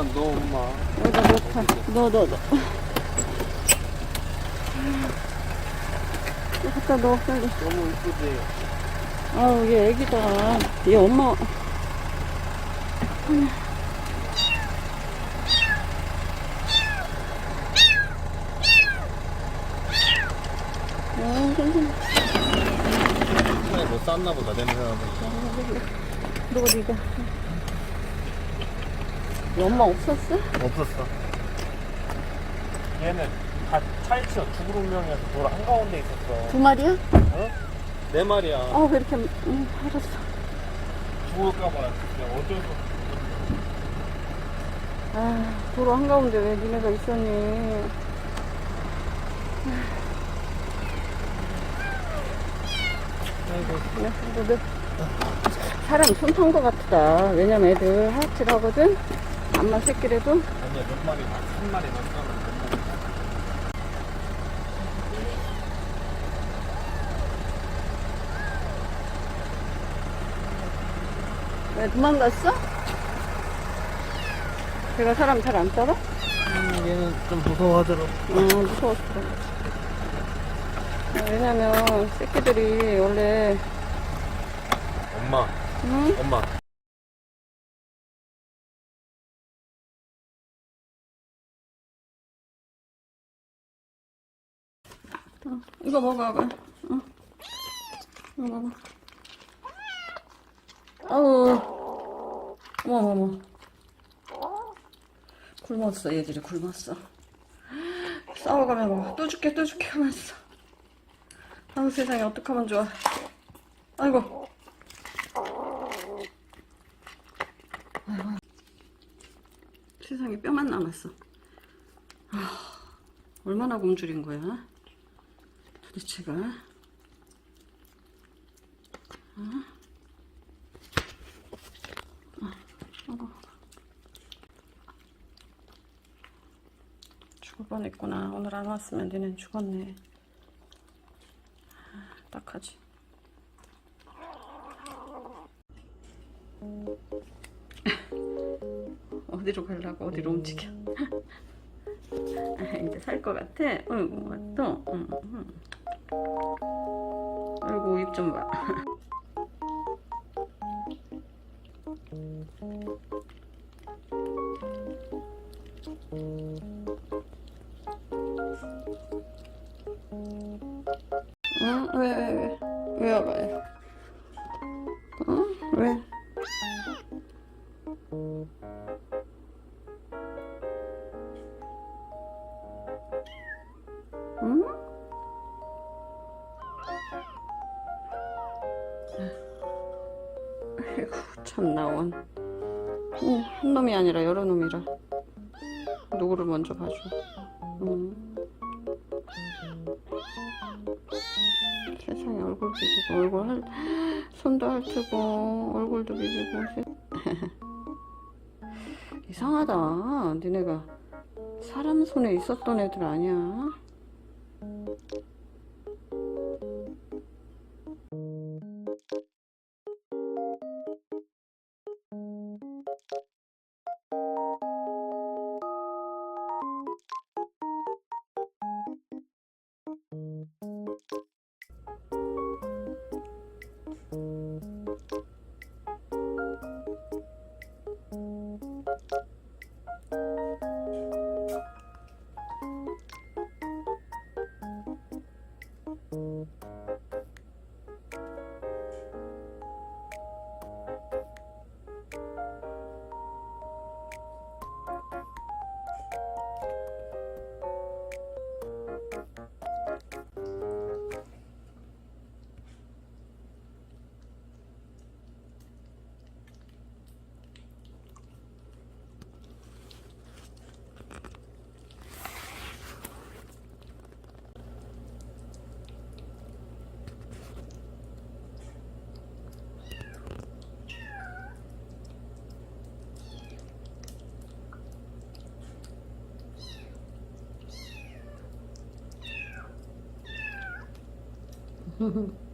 일단 넣어 엄마. 넣다. 넣어, 넣어, 넣어. 이거 갖다 넣어, 빨리. 너무 이쁘지. 아우, 얘 애기다. 얘 엄마. 어, 괜찮아. 뭐 쌌나 보다 냄새 나는. 그리고 이거. 얘 엄마 없었어? 없었어. 얘는 다 차에 치여 죽을 운명이어서 돌 한가운데 있었어. 두 마리야? 어? 네 마리야. 어, 왜 이렇게, 음, 알았어. 죽을까봐 그냥 어쩔 수 없어. 아, 도로 한가운데 왜 니네가 있었니? 아이고, 그냥 사람 손탄 것 같다. 왜냐면 애들 하악질 하거든? 암만 새끼라도. 아니야 몇 마리 한 마리 마리. 왜 도망갔어? 걔가 사람 잘 안 따라? 음, 얘는 좀 무서워하더라고. 음, 무서웠어. 왜냐면 새끼들이 원래, 엄마, 응? 엄마. 어, 이거 먹어봐. 어. 이거 먹어. 아우. 어머, 어머. 굶었어, 얘들이 굶었어. 싸워가면 뭐, 또 줄게, 또 줄게 하면서. 아우, 세상에, 어떡하면 좋아. 아이고. 아이고. 세상에 뼈만 남았어. 아, 얼마나 굶주린 거야? 도대체가. 어? 어, 어. 죽을 뻔했구나. 오늘 안 왔으면 니는 죽었네. 아, 딱하지. 어디로 가려고? 어디로 움직여? 아, 이제 살 것 같아? 어이구 또 응, 응. 아이고 아이고 참 나온. 응, 한 놈이 아니라 여러 놈이라. 누구를 먼저 봐줘? 응. 세상에 얼굴 비비고 얼굴 할 손도 핥고 얼굴도 비비고. 세- 이상하다. 니네가 사람 손에 있었던 애들 아니야 哼 哼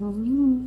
음.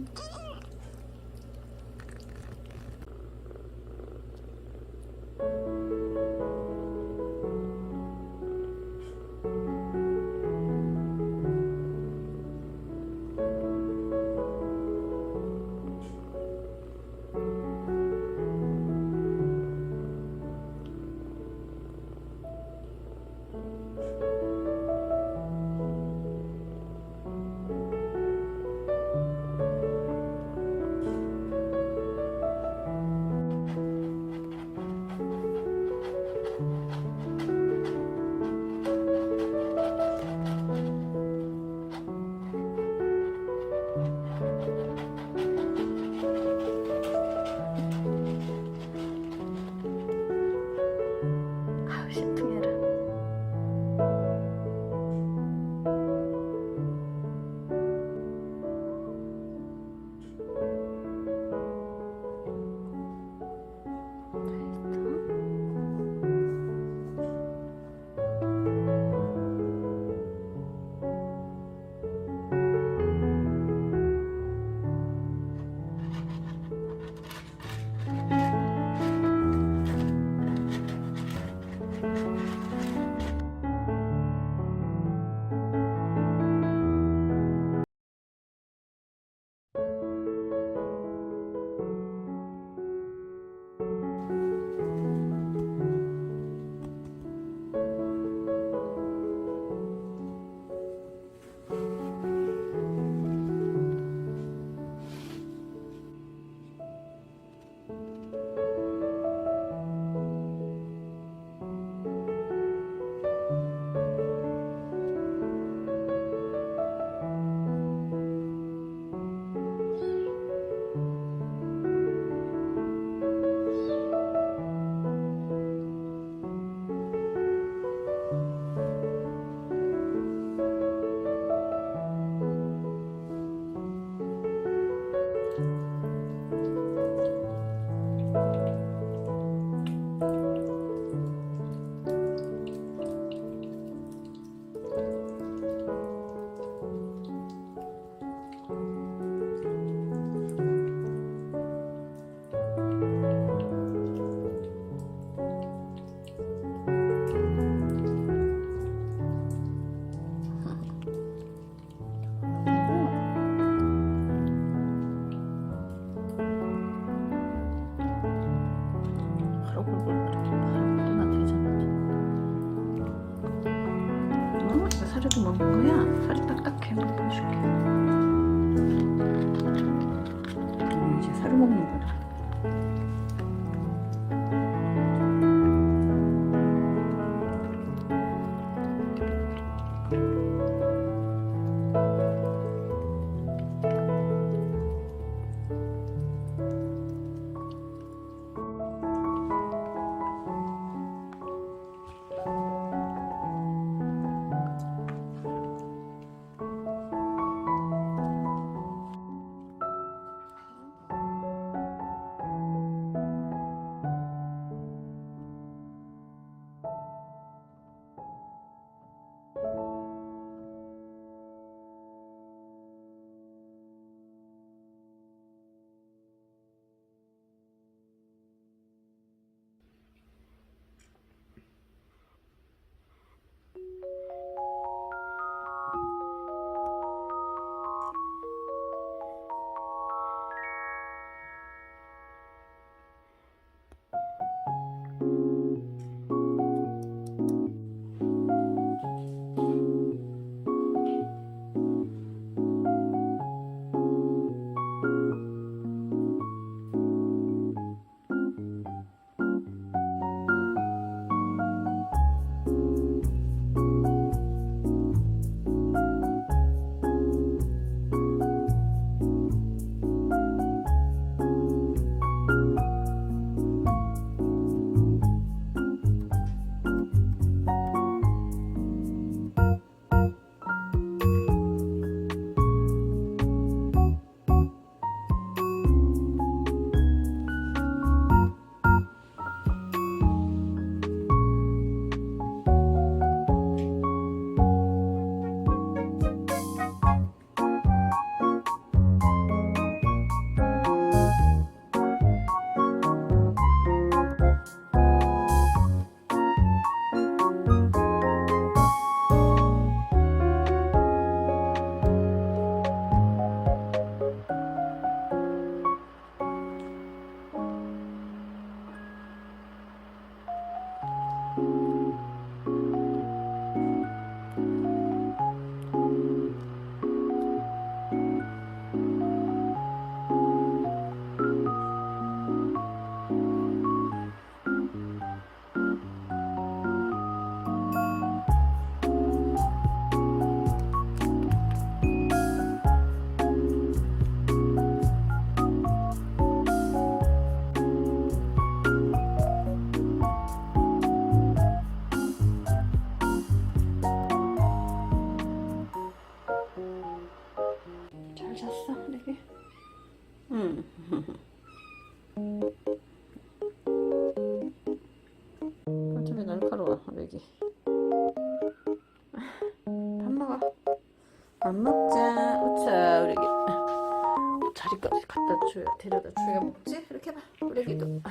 줘야, 데려다 줘야 먹지? 이렇게 해봐. 우리 애기도.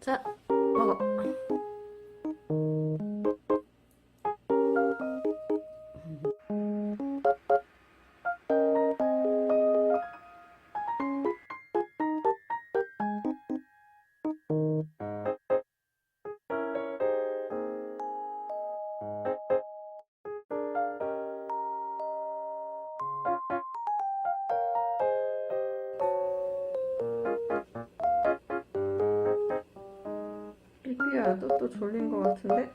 자, 먹어. 졸린 것 같은데?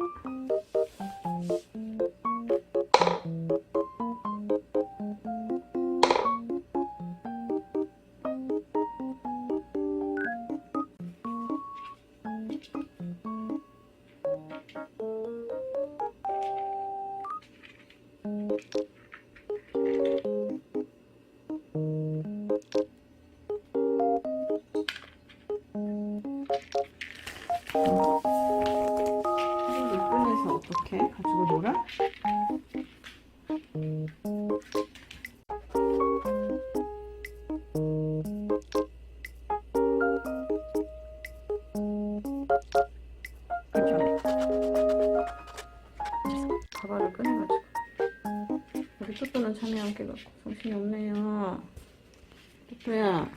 어떻게 가지고 놀아? 가발을 꺼내가지고 우리 또또는 잠이 안 깨갖고 정신이 없네요. 또또야.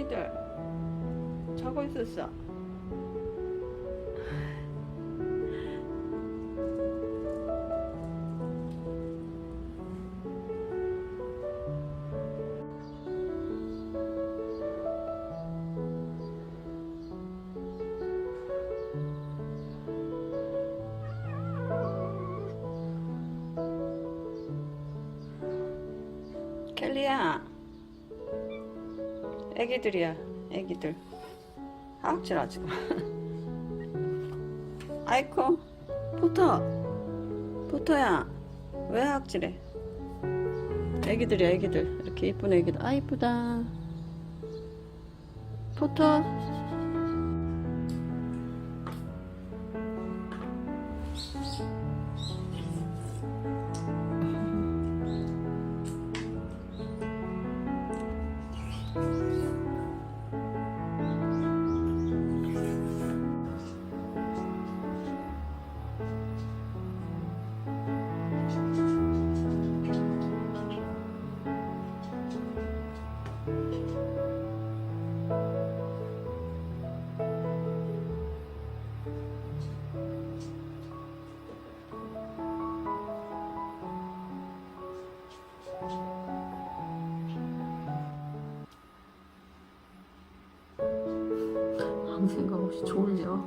꽁이들 자고 있었어. 애기들이야, 애기들. 하악질 하지 마. 아이코, 포터. 포터야, 왜 하악질해? 애기들이야, 애기들. 이렇게 이쁜 애기들. 아, 이쁘다. 포터. 아무 생각 없이 졸려.